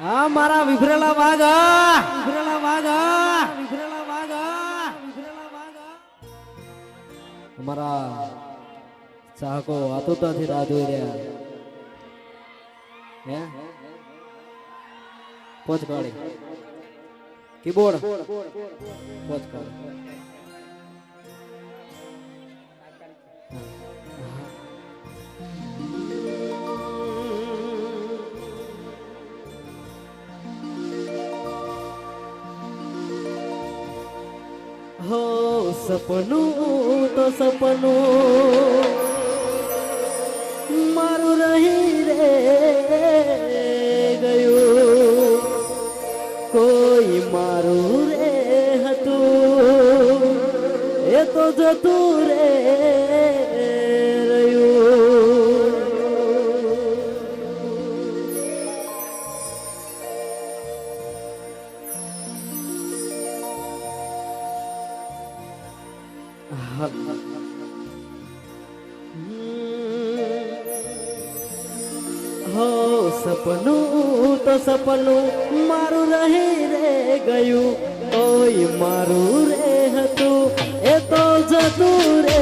હા, મારા વિભરેલા વાઘા. વિભરેલા વાઘા. વિભરેલા વાઘા. વિભરેલા વાઘા અમારા ચાહકો આતુરતાથી રાહ જોઈ રહ્યા. હે? પોચ કાઢી. કીબોર્ડ. પોચ કાઢી. હો સપનું તો સપનું. મારું રહી રે ગયું. કોઈ મારું રે હતું. એ તો જતું હો સપનું, તો સપનું મારું રહી રે ગયું. કોઈ મારું રે હતું, એ તો જતું રે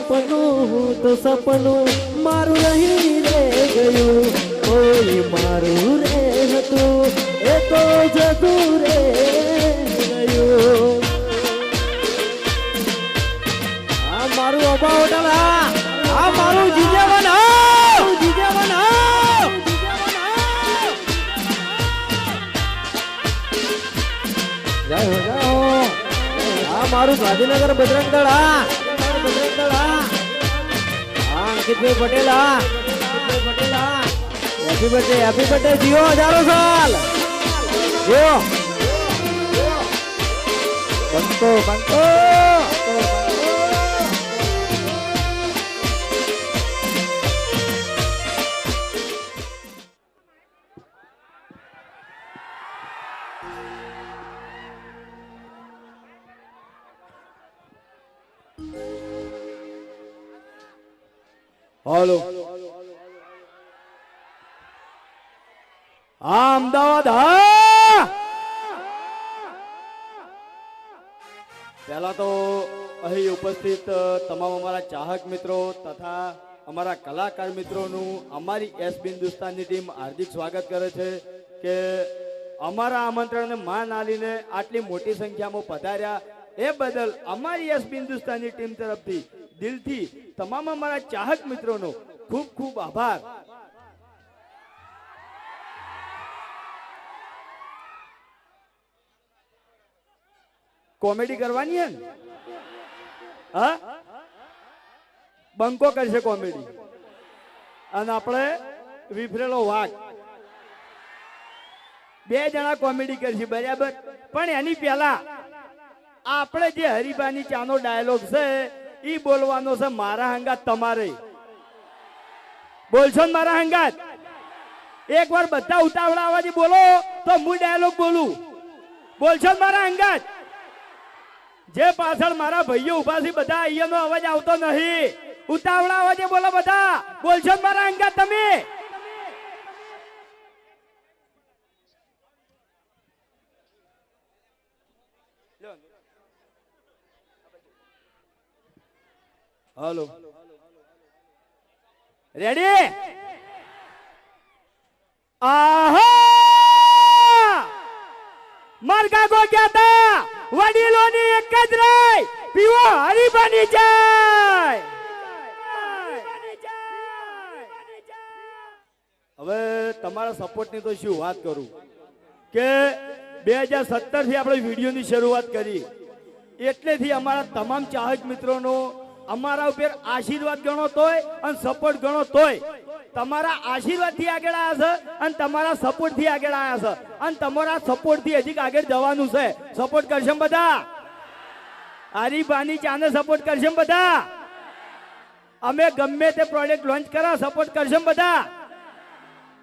સપનું તો સપનું મારું રહી રે ગયું. કોઈ મારું રે હતું, એ તો જતું રે આ મારું અબા હોટલ આ મારું જીજા હા. જીજા હા. જય હો આ મારું ગાંધીનગર બજરંગ દળ હા. અંકિતભાઈ Patel happy birthday happy birthday Jio હજારો સાલ. જીઓ બંકો બંકો હાલો. હા અમદાવાદ, હા! પહેલા તો અહીં ઉપસ્થિત તમામ અમારા ચાહક મિત્રો તથા અમારા કલાકાર મિત્રોનું અમારી એસ હિન્દુસ્તાનની ટીમ હાર્દિક સ્વાગત કરે છે કે અમારા આમંત્રણને માન આલીને આટલી મોટી સંખ્યામાં પધાર્યા. એ બદલ અમારી એસ હિન્દુસ્તાનની ટીમ તરફથી દિલથી તમામ અમારા ચાહક મિત્રોનો ખૂબ ખૂબ આભાર. કોમેડી કરવાની હે બંકો કરશે કોમેડી. અને આપણે વિફરેલો વાઘ. બે જણા કોમેડી કરશે, બરાબર? પણ એની પહેલા આપણે જે હરિભાની ચાનો ડાયલોગ છે ઈ બોલવાનો છે મારા હંગાત તમારે. બોલશો ને મારા હંગાત? એક વાર બધા ઉતાવળા અવાજે બોલો તો હું ડાયલોગ બોલું. બોલશો મારા હંગાત? જે પાછળ મારા ભાઈઓ ઊભા છે, બધા અહીંયાનો અવાજ આવતો નહીં. ઉતાવળા અવાજે બોલો બધા. બોલશો મારા અંગાત તમે? હલો. રેડી આહા! મારગા ગો ગયા તા. વડીલોની એક જ રાય, પીવો હરી બની જાય. હવે તમારા સપોર્ટની તો શું વાત કરું? કે બે હજાર સત્તરથી આપણે વિડીયોની શરૂઆત કરી. એટલેથી અમારા તમામ ચાહક મિત્રોનો અમારા ઉપર આશીર્વાદ ગણો તોય અને સપોર્ટ ગણો તોય. તમારા આશીર્વાદથી આગળ આવ્યા છે અને તમારા સપોર્ટથી આગળ આવ્યા છે. અને તમારા સપોર્ટથી હજી આગળ જવાનું છે. સપોર્ટ કરશે બધા? હરીફાની ચાને સપોર્ટ કરશે બધા? અમે ગમે તે પ્રોડક્ટ લોન્ચ કરા સપોર્ટ કરશે બધા?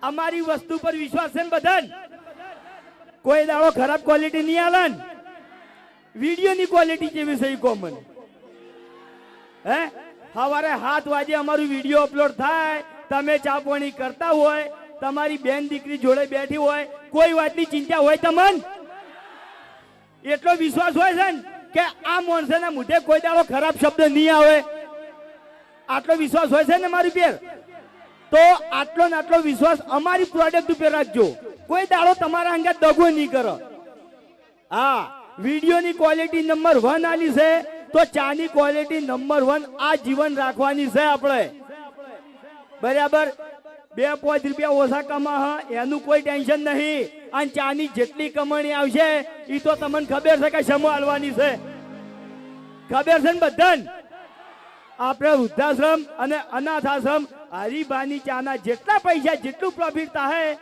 અમારી વસ્તુ પર વિશ્વાસ છે બધાને? કોઈ દાડો ખરાબ ક્વોલિટી નહીં આવે ને? વિડીયોની ક્વોલિટી કેવી છે કોમન હે? સવારે સાત વાગે અમારું વીડિયો અપલોડ થાય. તમે ચાપવાણી કરતા હોય, તમારી બેન દીકરી જોડે બેઠી હોય, કોઈ વાતની ચિંતા હોય તમને? એટલો વિશ્વાસ હોય છે ને કે આ માણસના મુઢે કોઈ દાડો ખરાબ શબ્દ નહીં આવે. આટલો વિશ્વાસ હોય છે ને મારી પેર તો આટલો ને આટલો વિશ્વાસ અમારી પ્રોડક્ટ ઉપર રાખજો. કોઈ દાડો તમારા અંગે દગો નહીં કરો. હા વિડીયોની ક્વોલિટી નંબર વન આલી છે. તો ચાની ક્વોલિટી નંબર વન આ જીવન રાખવાની છે આપણે. બરાબર? બે પાંચ રૂપિયા ઓછા કમા એનું કોઈ ટેન્શન નહીં. અને ચાની જેટલી કમાણી આવશે એ તો તમને ખબર છે કે શમો છે. ખબર છે ને બધાને? આપણે વૃદ્ધાશ્રમ અને અનાથ આશ્રમ હરિભાની ચાના જેટલા પૈસા, જેટલું પ્રોફિટ થાય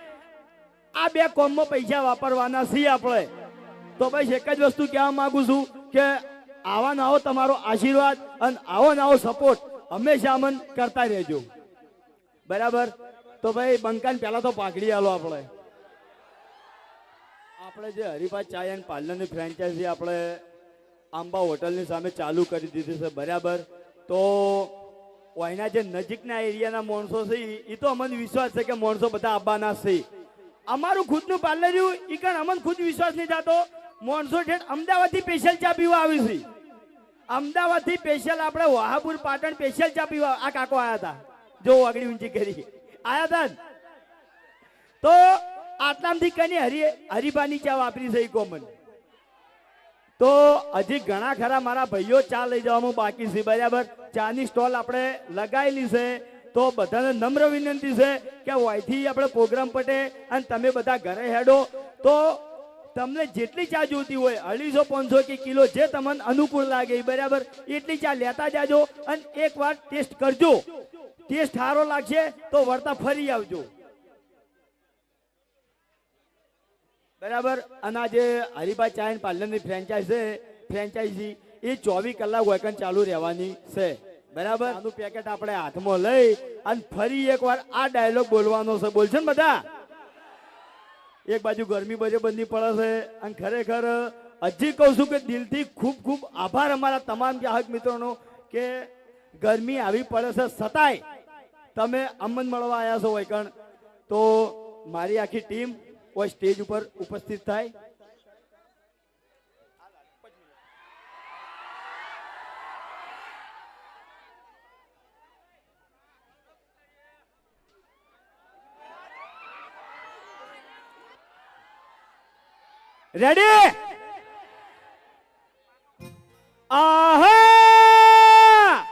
આ બે કોમમાં પૈસા વાપરવાના છીએ આપણે. તો બસ એક જ વસ્તુ કહેવા માગું છું કે આવા આવો તમારો આશીર્વાદ અને આવો નવો સપોર્ટ હંમેશા અમન કરતા રહેજો. બરાબર? તો ભાઈ, બંકાન પહેલા તો પાઘડી આલો આપણે. આપણે જે હરિભાઈ ચાય એન્ડ પાર્લરની ફ્રેન્ચાઇઝી આપણે આંબા હોટલની સામે ચાલુ કરી દીધી છે, બરાબર? તો અહીંના જે નજીકના એરિયાના માણસો છે એ તો અમને વિશ્વાસ છે કે માણસો બધા આવવાના છે. અમારું ખુદનું પાર્લર રહ્યું એ કારણ અમને ખુદ વિશ્વાસ નહીં થતો. માણસો ઠેઠ અમદાવાદથી સ્પેશિયલ ચા પીવા આવી છે. અમદાવાદથી સ્પેશિયલ આપણે વહાપુર પાટણ સ્પેશિયલ ચા પીવા આ કાકો આયા હતા જો આગળી ઊંચી કરી. આયા હતા? તો આટલામથી કઈ હરી હરીબાની ચા વાપરી છે કોમન તો હજી ઘણા ખરા મારા ભાઈઓ ચા લઈ જવામાં બાકી છે, બરાબર? ચાની સ્ટોલ આપણે લગાવેલી છે. તો બધાને નમ્ર વિનંતી છે કે વાયથી આપણે પ્રોગ્રામ પટે અને તમે બધા ઘરે હેડો. તો તમને જેટલી ચા જોતી હોય, અઢીસો, પાંચસો કે કિલો જે તમને અનુકૂળ લાગે બરાબર, એટલી ચા લેતા જાજો અને એકવાર ટેસ્ટ કરજો. ટેસ્ટ સારો લાગશે તો વળતા ફરી આવજો. બરાબર? અને આ જે હરિભાઈ ચા પાર્લરની ફ્રેન્ચાઇઝ છે ફ્રેન્ચાઇઝી એ ચોવીસ કલાક વેકન ચાલુ રહેવાની છે. બરાબર? આનું પેકેટ આપણે હાથમાં લઈ અને ફરી એકવાર આ ડાયલોગ બોલવાનો છે. બોલશે ને બધા? એક બાજુ ગરમી બજે બંધી પડે છે, અને ખરેખર, હજી કહું છું કે દિલથી ખૂબ ખૂબ આભાર અમારા તમામ ગ્રાહક મિત્રોનો કે ગરમી આવી પડે છે. છતાંય તમે અમન મળવા આવ્યા છો વૈકણ. તો મારી આખી ટીમ કોઈ સ્ટેજ ઉપર ઉપસ્થિત થાય. રેડી આહા!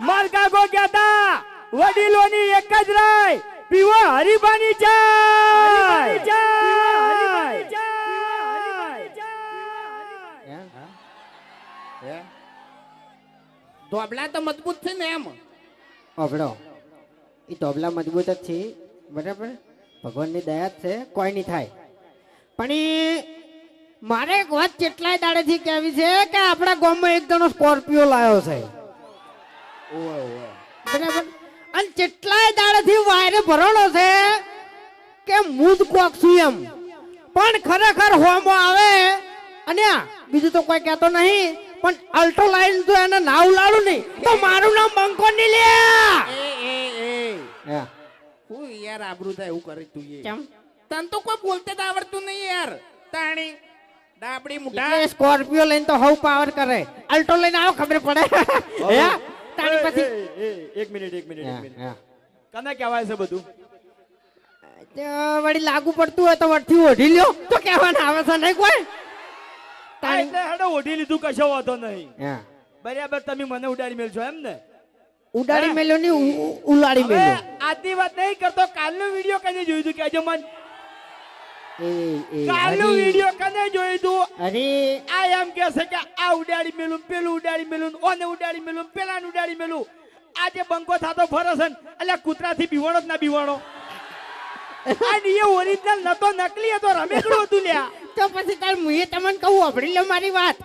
માર કાકો કહેતા વડીલોની એક જ રાય પીવો હરિભાની જાય! ધોબલા તો મજબૂત છે ને એમ. અભડો. એ ધોબલા મજબૂત જ છે. બરાબર? ભગવાનની દયા જ છે. કોઈ નહીં થાય. પણ એ મારે એક વાત કેટલાય દાડેથી કહેવી છે કે આપણા ગામમાં એક જણો સ્કોર્પિયો લાવ્યો છે. બરાબર? અને કેટલાય દાડેથી વાયરે ભરેલો છે કે હું જ કોક છું એમ. પણ ખરેખર હોમો આવે અને આ બીજું તો કોઈ કહેતો નહીં પણ અલ્ટો લાઈન તો એને ના લાડું નહીં. તો મારું નામ બંકો ની લે. એ એ એ. હું. યાર આબરૂ થાય એવું કરે તું કેમ? તને તો કોઈ બોલતે જ આવડતું નહીં યાર. તાણી ડાબડી મુઢા સ્કોર્પિયો લઈને તો હવ પાવર કરે. અલ્ટો લઈને આવો ખબર પડે. હે? તાણી પછી. એક મિનિટ એક મિનિટ એક મિનિટ. કને કહેવાય છે બધું? વળી લાગુ પડતું હોય તો વટથી ઓઢી લ્યો. તો કહેવાના આવે છે નહીં કોઈ? તાણી. હેડો ઓઢી લીધું કશો વાંધો નહીં. બરાબર તમે મને ઉડાડી મેલશો એમ ને? ઉડાડી મેલ્યો ની ઉલાડી મેલ્યો. આજની વાત નહીં કરતો કાલનો વીડિયો કને જોયું હતું કે આજે મન હરી. વીડિયો કને જોયું તું? અરે આ એમ કે છે કે આ ઉડાડી મેલું પેલું ઉડાડી મેલું ઓને ઉડાડી મેલું પેલાને ઉડાડી મેલું. આજે બંકો થાતો ફરે છે ને અલ્યા કૂતરાથી બીવાણો જ ના બીવાણો. અને એ ઓરિજિનલ નતો નકલી હતો રમેકડું હતું લ્યા. તો પછી તાર મુએ તમને કહું વાપરી લે મારી વાત.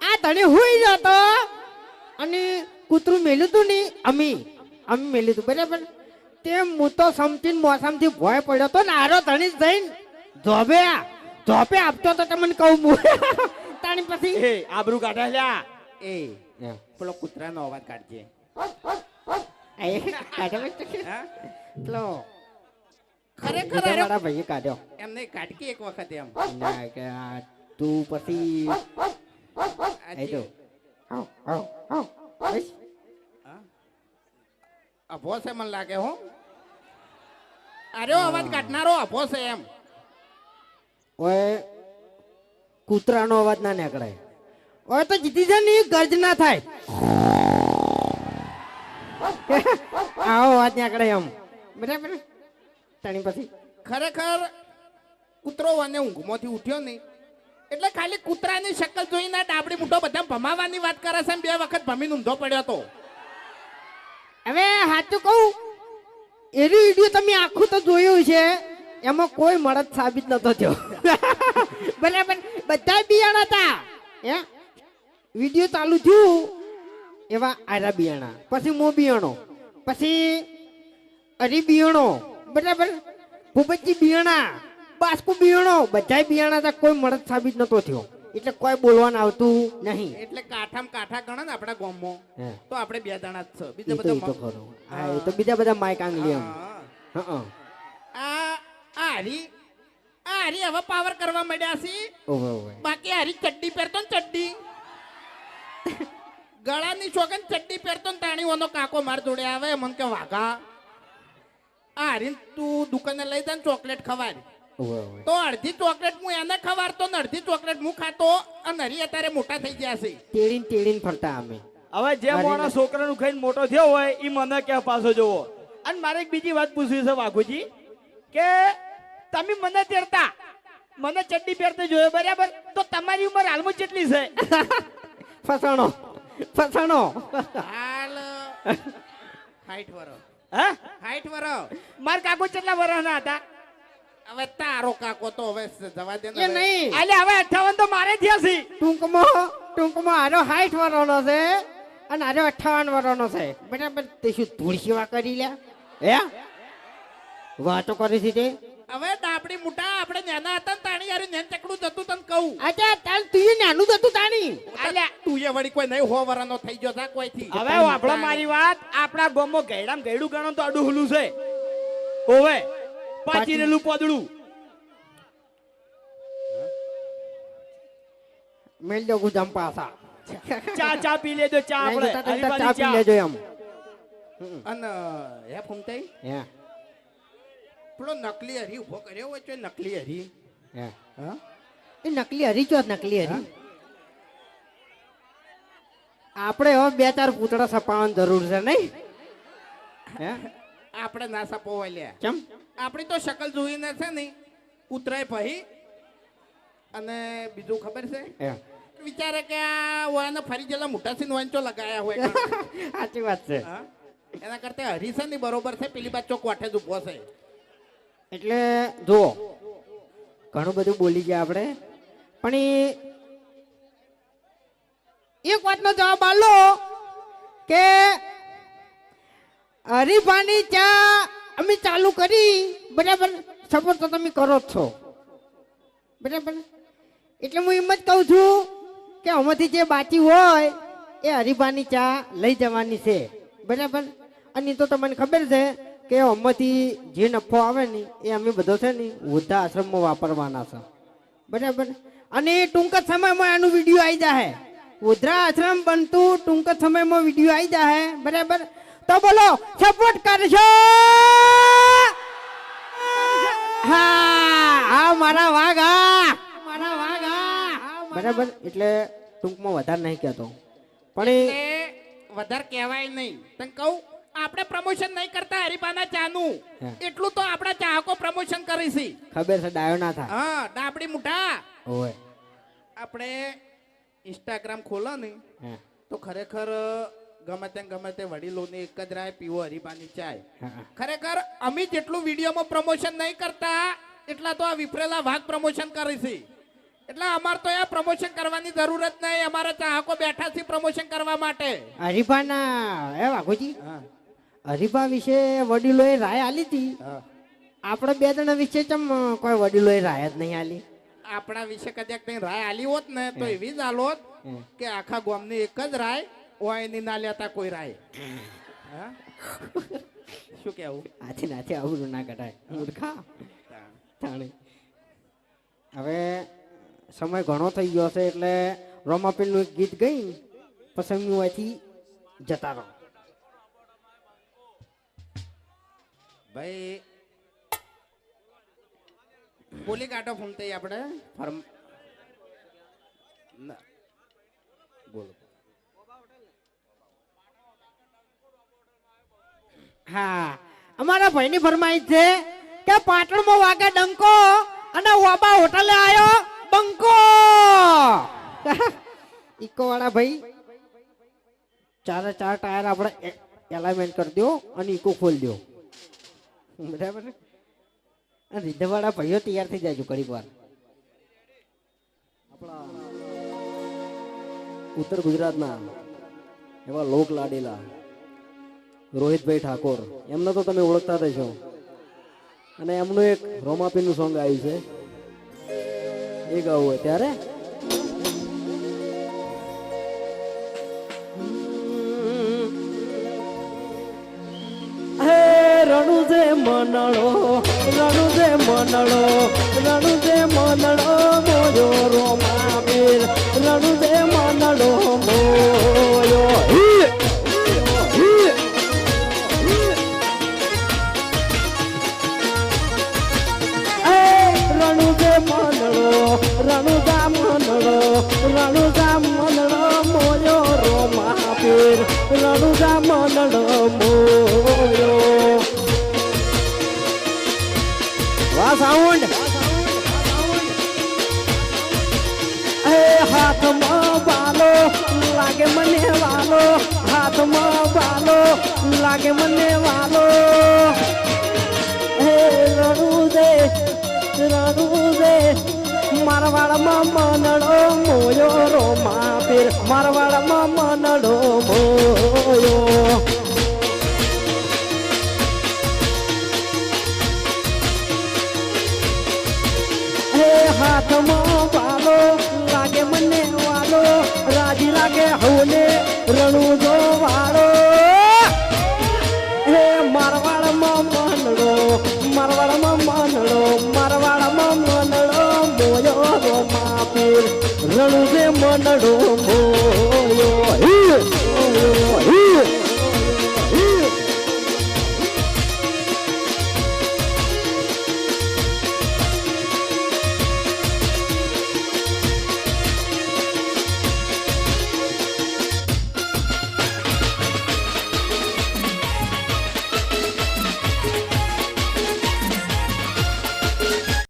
આ તને હુઈ જતો અને કૂતરું મેલ્યું તું ને અમી અમી મેલ્યું તું બરાબર? તે હું તો સમજીને મોસમથી ભોય પડ્યો તો ને આરો ધણી જઈને ધોબે ધોબે આપતો તો તમને કહું હું. તાણી પછી? એ આબરૂ કાઢા લ્યા એ પેલો કૂતરાનો અવાજ કાઢજે. એ કાઢો પેલો ખરેખર મારા ભાઈએ કાઢ્યો. એમને કાઢકી એક વખત એમ. ના કે આ તું પછી એ જો. આવ આવ આવ. અભો છે મને લાગે હો. અરે અવાજ કાઢનારો અભો છે એમ. ઓય કૂતરાનો અવાજ ના નીકળે. ઓય તો જીતી છે ને એ ગર્જ ના થાય. આવો અવાજ નીકળે એમ. બરાબર તણી પછી. ખરેખર કૂતરો અને ઊંઘમાંથી ઉઠ્યો નહીં. એટલે ખાલી કૂતરાની શક્લ જોઈને ડાબડી મૂઠો બધા ભમાવાની વાત કરે છે બે વખત ભમીને ઊંધો પડ્યો તો. હવે સાચું કહું એવી વીડિયો તમે આખું તો જોયું છે. એમાં કોઈ મળદ સાબિત નતો થયો. બરાબર બધા બિયાણા હતા. હે? વીડિયો ચાલુ થયું એવા આરા બિયાણા પછી મો બિયાણો પછી અરી બિયાણો બરાબર ભૂપતજી બિયાણા બાસ્કુ બિયાણો બધા બિયાણા હતા કોઈ મળદ સાબિત નતો થયો. એટલે કોઈ બોલવાનું આવતું નહીં. એટલે કાઠામાં કાઠા ગણે ને આપણા ગામમાં. તો આપણે બે દાણા જ છે. બીજા તો તો બધા ખરું. હા એ તો બીજા બધા માઈક આંગલી એમ. હા. આ હરી હારી હવે પાવર કરવા માંડ્યા છે. બાકી હારી ચડ્ડી પહેરતો ને ચડ્ડી. ગળાની છોકન ચડ્ડી પહેરતો ને તાણીઓનો કાકો માર જોડે આવે મન કે વાઘા હારી તું દુકાને લઈ જા ચોકલેટ ઓવે તો અડધી ચોકલેટ હું એને ખવાડતો ને અડધી ચોકલેટ હું ખાતો અને હરી અત્યારે મોટા થઈ ગયા છે. તેડીને તેડીને ફરતા અમે. હવે જે માણસ છોકરાનું ખાઈને મોટો થયો હોય એ મને કે પાછો જોવો? અને મારે એક બીજી વાત પૂછવી છે વાઘુજી કે તમે મને તેડતા. મને ચડ્ડી પહેરતો જોયો બરાબર? તો તમારી ઉંમર હાલમાં કેટલી છે? ફસાણો. ફસાણો. હાલ. હાઈટ વરો. હા? હાઈટ વરો. માર કાકો કેટલા વર્ષના હતા? હવે તારો કાકો તો હવે જવા દે ને એ નહીં. એટલે હવે અઠાવન તો મારે થયા છે. ટૂંકમાં ટૂંકમાં આરો સાઠ વરોનો છે અને આરો અઠાવન વરોનો છે. બરાબર તે શું ધૂળ સેવા કરી લ્યા? હે? વાતો કરી છે તે? હવે ડાબડી મોટા આપણે નાના હતા ને તાણી યાર નેન ચકડું જતું તને કહું. અચ્છા તાણ તું નાનું જતું તાણી. એટલે તું એ વળી કોઈ નહીં હો વરાનો થઈ ગયો તા કોઈથી. હવે આપણો મારી વાત આપણા ગોમો ગયડામ ગયડું ગણો તો અડું હુલું છે. ઓવે પાચીરેલું પોદડું. મેલ દો ગુજામ પાસા ચા ચા પી લેજો ચા આપણે. ચા પી લેજો એમ. અન હે ફૂમતાઈ હે. પેલો નકલી હરી ઊભો કર્યો હોય તો નકલી હરી. હા. એ નકલી હરી ચો નકલી હરી. આપણે હવે બે ચાર પૂતળા સપાવવાની જરૂર છે નહીં? હે? આપણે ના સપો લે કેમ આપણી તો શકલ જોઈને છે નહીં ઉતરાય ભાઈ અને બીજું ખબર છે? વિચારે કે આ વાને ફરી ગયેલા મોટા સિંહ વાંચો લગાયા હોય સાચી વાત છે. હા? એના કરતા હરી છે ને બરોબર છે પેલી બાદ ચોક વાઠે જ ઊભો છે. એટલે જુઓ, ઘણું બધું બોલી ગયા આપણે. પણ એ એક વાતનો જવાબ આલો કે હરીફાની ચા અમે ચાલુ કરી, બરાબર? સપોર્ટ તો તમે કરો જ છો. બરાબર? એટલે હું એમ જ કહું છું કે આમાંથી જે બાકી હોય એ હરીફાની ચા લઈ જવાની છે. બરાબર? અને તો તમને ખબર છે કે આમાંથી જે નફો આવે ને, એ અમે બધો છે ને વૃદ્ધા આશ્રમમાં વાપરવાના છે. બરાબર? અને ટૂંક જ સમયમાં આનું વીડિયો આવી જાય વૃદ્ધા આશ્રમ બનતું ટૂંક જ સમયમાં વીડિયો આવી જાય બરાબર? તો બોલો સપોર્ટ કરશો હા હા, મારા વાઘા! મારા વાઘા! બરાબર? એટલે ટૂંકમાં વધારે નહીં કહેતો. પણ એ વધારે કહેવાય નહીં. તને કહું? આપણે પ્રમોશન નહીં કરતા હરીબાના ચાનું. એટલું તો આપણા ચાહકો પ્રમોશન કરી છે. ખબર છે ડાયો ના થાય. હા ડાબડી મુઠા. ઓય. આપણે ઇન્સ્ટાગ્રામ ખોલો ને તો ખરેખર ગમે તે ગમે તે વડીલોની એક જ રાય પીવો હરીબાની ચાય. હા, હા. ખરેખર અમે જેટલું વિડીયોમાં પ્રમોશન નહીં કરતા એટલા તો આ વિફરેલા ભાગ પ્રમોશન કરીશી છે. એટલે અમારે તો આ પ્રમોશન કરવાની જરૂર જ નહીં અમારા ચાહકો બેઠા છે પ્રમોશન કરવા માટે. હરીફાના એ વાઘુજી? હરીફા વિશે વડીલોએ રાય આલી હતી આપણે બે જણા વિશે ચમ કોઈ વડીલોએ રાય જ નહીં આલી? આપણા વિશે કદાચ કઈ રાય આલી હોત ને તો એવી જ આલો કે આખા ગામની એક જ રાય ઓયની ના લેતા કોઈ રાય. હા? શું કેવું આથી નાથી આવું ના કઢાય. મૂર્ખા? તાણે. હવે સમય ઘણો થઈ ગયો છે એટલે રોમાપીરનું એક ગીત ગઈ પછી હું અહીંથી જતા રહો. ભાઈ, બોલી કાઢો થઈ આપણે. ફર્મ ના. બોલો. હા. અમારા ભાઈની ફરમાઈશ છે કે પાટણમાં વાગે ડંકો અને વાબા હોટલે આવ્યો બંકો. ઇકો વાળા ભાઈ, ચારે ચાર ટાયર આપણે એલાઇમેન્ટ કરી દો અને ઇકો ખોલી દો બરાબર ને રીધવાળા ભાઈઓ તૈયાર થઈ જાય ઘડીક વાર. ઉત્તર ગુજરાતના એવા લોક લાડેલા રોહિતભાઈ ઠાકોર, એમને તો તમે ઓળખતા જ છો અને એમનું એક રોમાપીનું સોંગ આવ્યું છે. એ ગાવું હોય ત્યારે મનળો મનળો રણુજે મનળો રોમાપીર રણુજે મનળો, મોયો હી! હી! એ રણુજે મનળો મોયો રોમાપીર રણુજા મનળો હાથમાં બાલો લાગે મને વાલો, હાથમાં બાલો લાગે મને વાલો. હે રડું દે રડું દે મારવાડમાં મનડો મોયો રો માપીર મારવાડમાં મનડો મોયો. રણુ વાળો હે મારવાડમાં મનડો મારવાડમાં મનડો મારવાડમાં મનડો મોયો રો મોયો!